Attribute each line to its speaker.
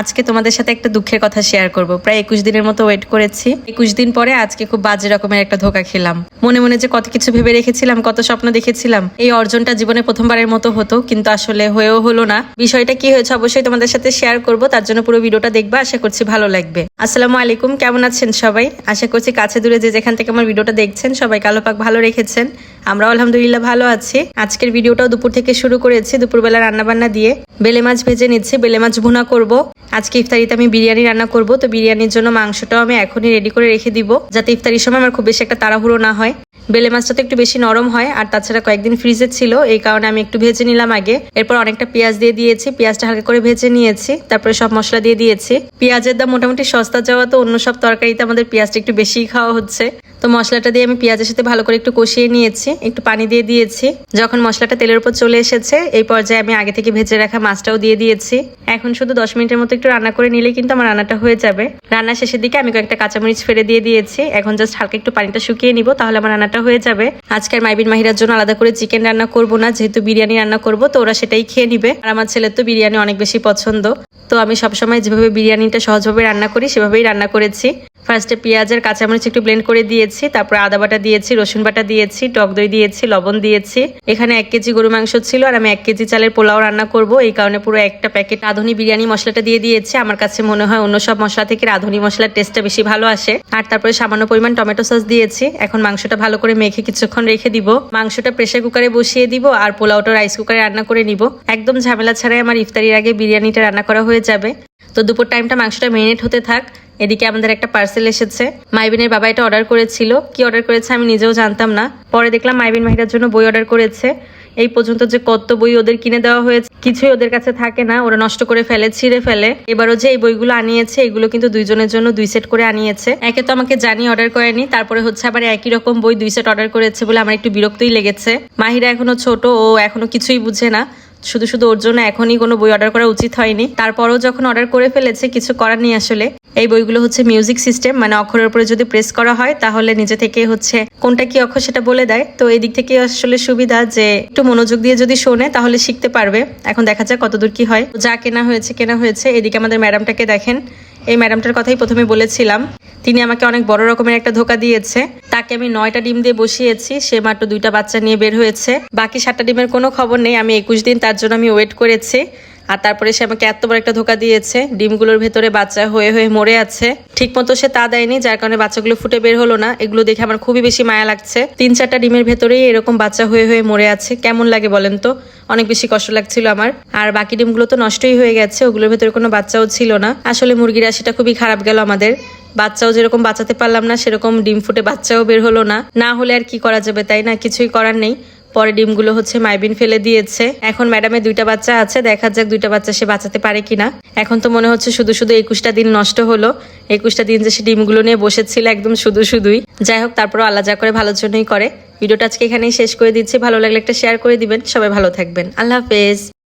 Speaker 1: আজকে তোমাদের সাথে একটা দুঃখের কথা শেয়ার করব। প্রায় একুশ দিনের মতো ওয়েট করেছি। একুশ দিন পরে আজকে খুব বাজে রকমের একটা ধোকা খেলাম। মনে মনে যে কত কিছু ভেবে রেখেছিলাম, কত স্বপ্ন দেখেছিলাম। এই অর্জনটা জীবনে প্রথমবারের মতো হতো, কিন্তু আসলে হয়েও হলো না। বিষয়টা কি হয়েছে অবশ্যই তোমাদের সাথে শেয়ার করব, তার জন্য পুরো ভিডিওটা দেখবা, আশা করছি ভালো লাগবে। আসসালামু আলাইকুম, কেমন আছেন সবাই? আশা করছি কাছে দূরে যে যেখান থেকে আমার ভিডিওটা দেখছেন সবাই কালো পাক ভালো রেখেছেন। আমরাও আলহামদুলিল্লাহ ভালো আছি। আজকের ভিডিওটাও দুপুর থেকে শুরু করেছি, দুপুরবেলা রান্না বান্না দিয়ে। বেলে মাছ ভেজে নিচ্ছি, বেলে মাছ ভুনা করব। আজকে ইফতারিতে আমি বিরিয়ানি রান্না করব, তো বিরিয়ানির জন্য মাংসটাও আমি এখনই রেডি করে রেখে দিব, যাতে ইফতারির সময় আমার খুব বেশি একটা তাড়াহুড়ো না হয়। বেলে মাছটা তো একটু বেশি নরম হয়, আর তাছাড়া কয়েকদিন ফ্রিজে ছিল, এই কারণে আমি একটু ভেজে নিলাম আগে। এরপর অনেকটা পেঁয়াজ দিয়ে দিয়েছি, পেঁয়াজটা হালকা করে ভেজে নিয়েছি, তারপরে সব মশলা দিয়ে দিয়েছি। পেঁয়াজের দাম মোটামুটি সস্তা যাওয়া, তো অন্য সব তরকারিতে আমাদের পেঁয়াজটা একটু বেশিই খাওয়া হচ্ছে। তো মশলাটা দিয়ে আমি পেঁয়াজের সাথে ভালো করে একটু কষিয়ে নিয়েছি, একটু পানি দিয়ে দিয়েছি। যখন মশলাটা তেলের উপর চলে এসেছে, এই পর্যায়ে আমি আগে থেকে ভেজে রাখা মাছটাও দিয়ে দিয়েছি। এখন শুধু দশ মিনিটের মতো একটু রান্না করে নিলে কিন্তু আমার রান্নাটা হয়ে যাবে। রান্নার শেষের দিকে আমি কয়েকটা কাঁচামরিচ ফেলে দিয়ে দিয়েছি। এখন জাস্ট হালকা একটু পানিটা শুকিয়ে নিব, তাহলে আমার রান্নাটা হয়ে যাবে। আজকের মাইবিন মাহিরার জন্য আলাদা করে চিকেন রান্না করব না, যেহেতু বিরিয়ানি রান্না করব, তো ওরা সেটাই খেয়ে নিবে। আর আমার ছেলের তো বিরিয়ানি অনেক বেশি পছন্দ। তো আমি সবসময় যেভাবে বিরিয়ানিটা সহজভাবে রান্না করি, সেভাবেই রান্না করেছি। ফার্স্টে পেঁয়াজের কাঁচামরিচ একটু ব্লেন্ড করে দিয়েছি, তারপরে আদা বাটা দিয়েছি, রসুন বাটা দিয়েছি, টক দই দিয়েছি, লবণ দিয়েছি। এখানে এক কেজি গরু মাংস ছিল আর আমি এক কেজি চালের পোলাও রান্না করব। এই কারণে পুরো একটা প্যাকেট রাঁধুনি বিরিয়ানি মশলাটা দিয়ে দিয়েছি। আমার কাছে মনে হয় অন্য সব মশলা থেকে রাঁধুনি মশলার টেস্টটা বেশি ভালো আসে। আর তারপরে সামান্য পরিমাণ টমেটো সস দিয়েছি। এখন মাংসটা ভালো করে মেখে কিছুক্ষণ রেখে দিব। মাংসটা প্রেসার কুকারে বসিয়ে দিব আর পোলাওটা রাইস কুকারে রান্না করে নিব। একদম ঝামেলা ছাড়াই আমার ইফতারির আগে বিরিয়ানিটা রান্না করা হয়ে যাবে। তো দুপুর টাইমটা মাংসটা মেরিনেট হতে থাক। এদিকে আমাদের একটা পার্সেল এসেছে। মাইবিনের বাবা এটা অর্ডার করেছিল। কি অর্ডার করেছে আমি নিজেও জানতাম না। পরে দেখলাম মাইবিন মাহিরার জন্য বই অর্ডার করেছে। এই পর্যন্ত যে কত বই ওদের কিনে দেওয়া হয়েছে, কিছুই ওদের কাছে থাকে না। ওরা নষ্ট করে ফেলে, ছিঁড়ে ফেলে। এবারও যে এই বইগুলো আনিয়েছে, এগুলো কিন্তু দুইজনের জন্য দুই সেট করে আনিয়েছে। একে তো আমাকে জানি অর্ডার করেনি, তারপরে হচ্ছে আবার একই রকম বই দুই সেট অর্ডার করেছে বলে আমার একটু বিরক্তই লেগেছে। মাহিরা এখনও ছোট, ও এখনও কিছুই বুঝে না। শুধু শুধু ওর জন্য এখনই কোনো বই অর্ডার করা উচিত হয়নি। তারপরও যখন অর্ডার করে ফেলেছে, কিছু করার নেই আসলে। এই বইগুলো হচ্ছে মিউজিক সিস্টেম মানে অক্ষরের উপরে যদি প্রেস করা হয়, তাহলে নিজে থেকে হচ্ছে কোনটা কি অক্ষর সেটা বলে দেয়। তো এই দিক থেকে আসলে সুবিধা যে একটু মনোযোগ দিয়ে যদি শোনে, তাহলে শিখতে পারবে। এখন দেখা যাক কতদূর কি হয়। যা কেনা হয়েছে কেনা হয়েছে, এদিকে আমাদের ম্যাডামটাকে দেখেন। এই ম্যাডামটার কথাই প্রথমে বলেছিলাম। তিনি আমাকে অনেক বড় রকমের একটা ধোকা দিয়েছে। তাকে আমি নয়টা ডিম দিয়ে বসিয়েছি, সে মাত্র দুইটা বাচ্চা নিয়ে বের হয়েছে। বাকি সাতটা ডিমের কোনো খবর নেই, আমি একুশ দিন তার জন্য আমি ওয়েট করেছি। আর তারপরে সে আমাকে এত বড় একটা ধোকা দিয়েছে। ডিমগুলোর ভেতরে বাচ্চা হয়ে হয়ে মরে আছে। ঠিক মতো সে তা দেয়নি, যার কারণে বাচ্চাগুলো ফুটে বের হলো না। এগুলো দেখে আমার খুবই বেশি মায়া লাগছে। তিন চারটা ডিমের ভেতরেই এরকম বাচ্চা হয়ে হয়ে মরে আছে। কেমন লাগে বলেন তো? অনেক বেশি কষ্ট লাগছিল আমার। আর বাকি ডিমগুলো তো নষ্টই হয়ে গেছে, ওগুলোর ভেতরে কোনো বাচ্চাও ছিল না। আসলে মুরগিরা সেটা খুবই খারাপ গেল আমাদের। বাচ্চাও যেরকম বাঁচাতে পারলাম না, সেরকম ডিম ফুটে বাচ্চাও বের হলো না। না হলে আর কি করা যাবে তাই না? কিছুই করার নেই। পরে ডিমগুলো হচ্ছে মাইবিন ফেলে দিয়েছে। এখন ম্যাডামের দুইটা বাচ্চা আছে, দেখা যাক দুইটা বাচ্চা সে বাঁচাতে পারে কিনা। এখন তো মনে হচ্ছে শুধু শুধু একুশটা দিন নষ্ট হলো। একুশটা দিন যে সে ডিমগুলো নিয়ে বসেছিল একদম শুধু শুধুই। যাই হোক, তারপরও আল্লাহ যা করে ভালোর জন্যই করে। ভিডিওটা আজকে এখানেই শেষ করে দিচ্ছি। ভালো লাগলে একটা শেয়ার করে দিবেন। সবাই ভালো থাকবেন। আল্লাহ হাফেজ।